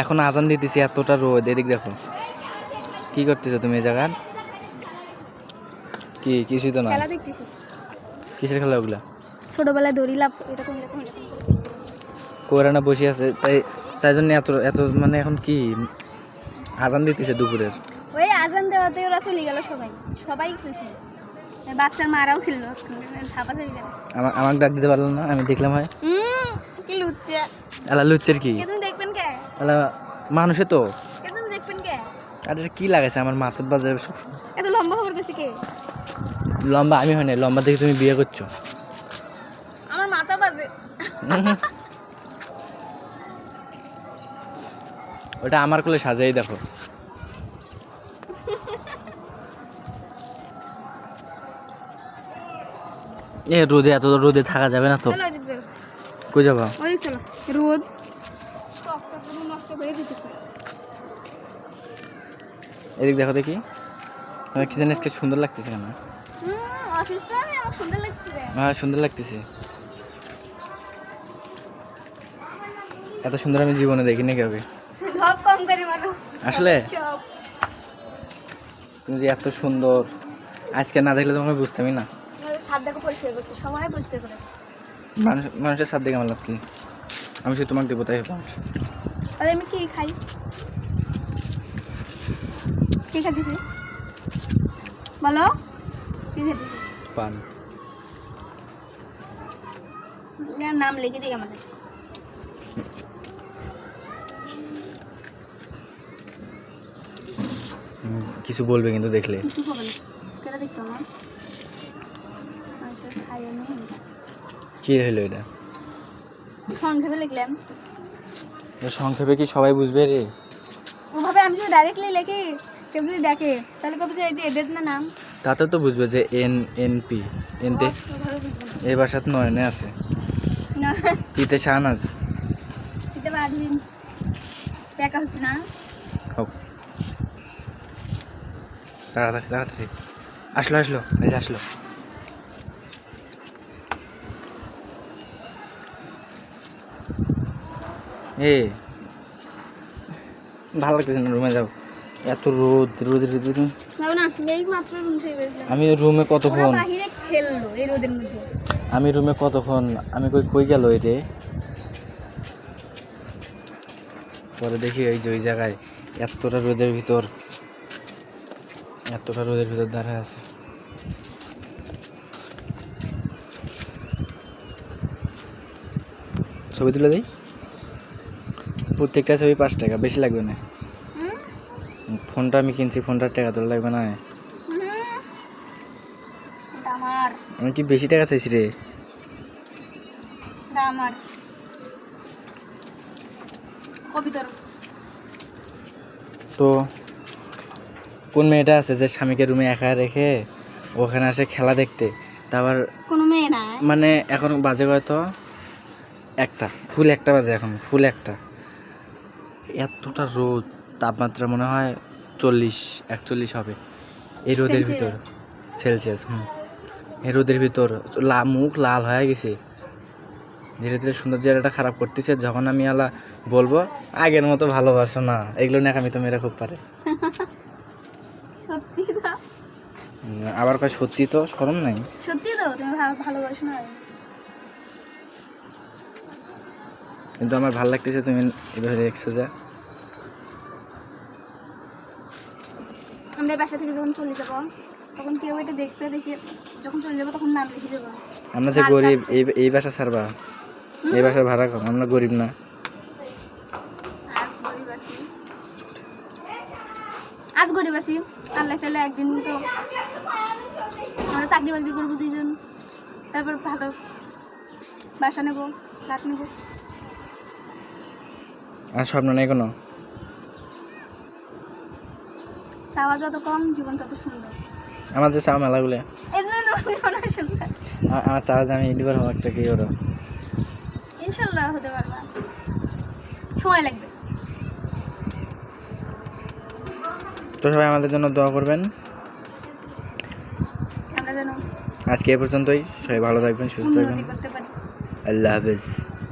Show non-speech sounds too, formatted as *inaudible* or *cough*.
এখন আজান দিতেছি এতটা রোদ এদিক দেখো। কি করতেছো তুমি এই জায়গার? কি কিছুই তো না। খেলা দেখতেছি। কিসের খেলা ওগুলা? ছোটবেলায় দড়ি লাভ এটা কোন রকম কোরানা বসে আছে তাই তাই জন্য এত এত মানে এখন কি আজান দিতেছে দুপুরের? ওই আজান দেওয়াতে ওরা চলে গেল সবাই। সবাই খেলছিল। বাচ্চার মারাও খেললো আমার আমাকে ডাক দিতে পারল না? আমি দেখলাম হয়। কি লুচ্ছে এলা লুচ্ছের কি কে তুমি দেখবেন কে এলা মানুষে তো। আর এটা কি লাগাইছে আমার মাথার বাজে সব এত লম্বা খবর গেছে কে? লম্বা আমি হয় না লম্বা দেখে তুমি বিয়ে করছ। আমার মাথা বাজে। ওটা আমার কোলে সাজাই দেখো। এ রোদে এত রোদে থাকা যাবে না তো। কই যাবা? রোদ। করে এদিক দেখো দেখি। আমার কি জানিস কি সুন্দর লাগতেছে কেন? অসুস্থ আমি আমার সুন্দর লাগছে হ্যাঁ সুন্দর লাগতেছে। এত সুন্দর আমি জীবনে দেখিনি কাউকে কম করে আসলে? তুমি যে এত সুন্দর। আজকে না দেখলে তোমাকে বুঝতামই না। ছাদ পরিষ্কার করছে সময় পরিষ্কার করে। মানুষ মানুষের দেখে আমার লাভ কি? আমি শুধু তোমাকে দেবো তাই হতাম আর আমি কি খাই? কি খাইতেছি বলো কি খাইতেছি পান। নাম লিখে দিই আমাদের। কিছু বলবে কিন্তু দেখলে। কিছু কেটে দেখতো আমার। কি হইল এটা? সংক্ষেপে লিখলাম। সংক্ষেপে কি সবাই বুঝবে রে? ওভাবে আমি যদি ডাইরেক্টলি লিখি কেউ যদি দেখে তাহলে কবে যে এই যে এদের না নাম? তাতে তো বুঝবে যে এন এন পি এন তে। এই ভাষাত নয়নে আছে। না। পিতে শাহনাজ। এটা বাদবিন পেকা হচ্ছে না? হোক। তাড়াতাড়ি তাড়াতাড়ি। আসলো আসলো এই আসলো। এ ভালো লাগতেছে না রুমে যাও। এত রোদ রুম থেকে বেরিয়ে আমি রুমে কতক্ষণ? আমি রুমে কতক্ষণ? আমি কই কই গেল রে? পরে দেখি এই যে ওই জায়গায় এতটা রোদের ভিতর। এতটা রোদের ভিতর দাঁড়ায় আছে। ছবি তুলে দিই? প্রত্যেকটা ছবি পাঁচ টাকা বেশি লাগবে না। ফোনটা আমি কিনছি ফোনটার টাকা তোলা লাগবে না। আমি কি বেশি টাকা চাইছি রে? আমার কবিতার তো কোন মেয়েটা আছে যে স্বামীকে রুমে একা রেখে ওখানে আসে খেলা দেখতে? তারপর কোনো মেয়ে না মানে এখন বাজে হয়তো একটা ফুল একটা বাজে এখন ফুল একটা। এতটা রোদ তাপমাত্রা মনে হয় চল্লিশ একচল্লিশ হবে। এই রোদের ভিতর সেলসিয়াস হুম। এই রোদের ভিতর লা মুখ লাল হয়ে গেছে। ধীরে ধীরে সুন্দর জায়গাটা খারাপ করতেছে যখন আমি আলা বলব আগের মতো ভালোবাসো না। এগুলো নিয়ে আমি তো মেয়েরা খুব পারে। *laughs* আবার কয় সত্যি তো সরম নাই? সত্যি তো তুমি ভালোবাসো না। কিন্তু আমার ভালো লাগতেছে তুমি এভাবে রেখছো যা। আমরা বাসা থেকে যখন চলে যাব তখন কেউ এটা দেখবে দেখে যখন চলে যাব তখন নাম লিখে যাব আমরা যে গরিব এই এই বাসা ছাড়বা। এই বাসা ভাড়া কম আমরা গরিব না। আজ গরিব আছি। আজ গরিব আছি। আল্লাহ চাইলে একদিন তো আমরা চাকরি বাকরি করব দুইজন। তারপর ভালো বাসা নেব ফ্ল্যাট নেব। আর স্বপ্ন নেই কোনো? চাওয়া যত কম জীবন তত সুন্দর। আমার যে চাওয়া মেলাগুলো। এই জন্য তো জীবন সুন্দর আমার চাওয়া যে আমি হব একটা কি ওরা ইনশাল্লাহ হতে পারবা। সময় লাগবে। তো সবাই আমাদের জন্য দোয়া করবেন। আমরা যেন আজকে এ পর্যন্তই। সবাই ভালো থাকবেন সুস্থ থাকবেন। আল্লাহ হাফেজ।